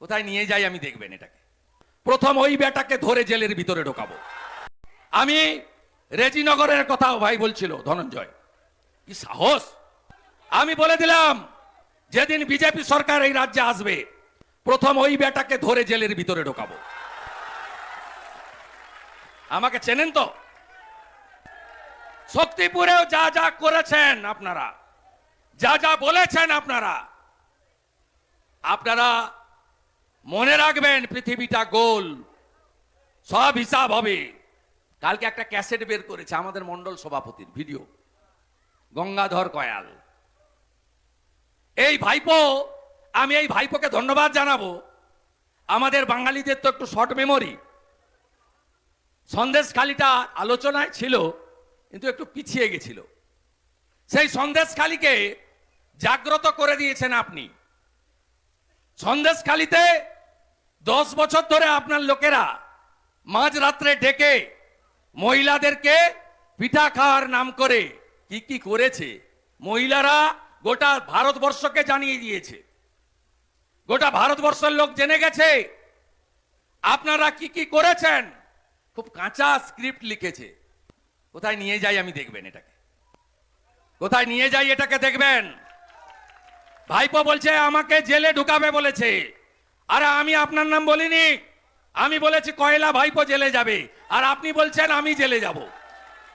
কোথায় নিয়ে যাই আমি দেখবেন এটাকে। প্রথম ওই বেটাকে ধরে জেলের ভিতরে ঢোকাবো। আমি রেজিনগরের কথাও ভাই বলছিল, ধনঞ্জয়, কি সাহস? আমি বলে দিলাম, যেদিন বিজেপি সরকার এই রাজ্যে আসবে, প্রথম ওই বেটাকে ধরে জেলের ভিতরে ঢোকাবো। আমাকে চেনেন তো? শক্তিপুরেও যা যা করেছেন আপনারা, যা যা বলেছেন আপনারা আপনারা মনে রাখবেন, পৃথিবীটা গোল। সব হিসাব হবে। কালকে একটা ক্যাসেট বের করেছে আমাদের মন্ডল সভাপতির ভিডিও। গঙ্গাধর কয়াল। এই ভাইপো, আমি এই ভাইপোকে ধন্যবাদ জানাব। আমাদের বাঙালিদের তো একটু শর্ট মেমোরি সন্দেশখালিটা আলোচনায় ছিল, কিন্তু একটু পিছিয়ে গেছিল। সেই সন্দেশখালিকে জাগ্রত করে দিয়েছেন আপনি। সন্দেশখালিতে দশ বছর ধরে আপনার লোকেরা মাঝরাত্রে ডেকে মহিলাদেরকে পিঠা খাওয়ার নাম করে। কি কি করেছে? মহিলারা গোটা ভারতবর্ষকে জানিয়ে দিয়েছে। গোটা ভারতবর্ষের লোক জেনে গেছে। আপনারা কি কি করেছেন? খুব কাঁচা স্ক্রিপ্ট লিখেছে। কোথায় নিয়ে যাই আমি দেখবেন এটাকে। কোথায় নিয়ে যাই এটাকে দেখবেন? ভাইপো বলছে, আমাকে জেলে ঢুকাবে, বলেছে। আরে আমি আপনার নাম বলিনি। আমি বলেছি, কয়লা ভাইপো জেলে যাবে। আর আপনি বলছেন, আমি জেলে যাব।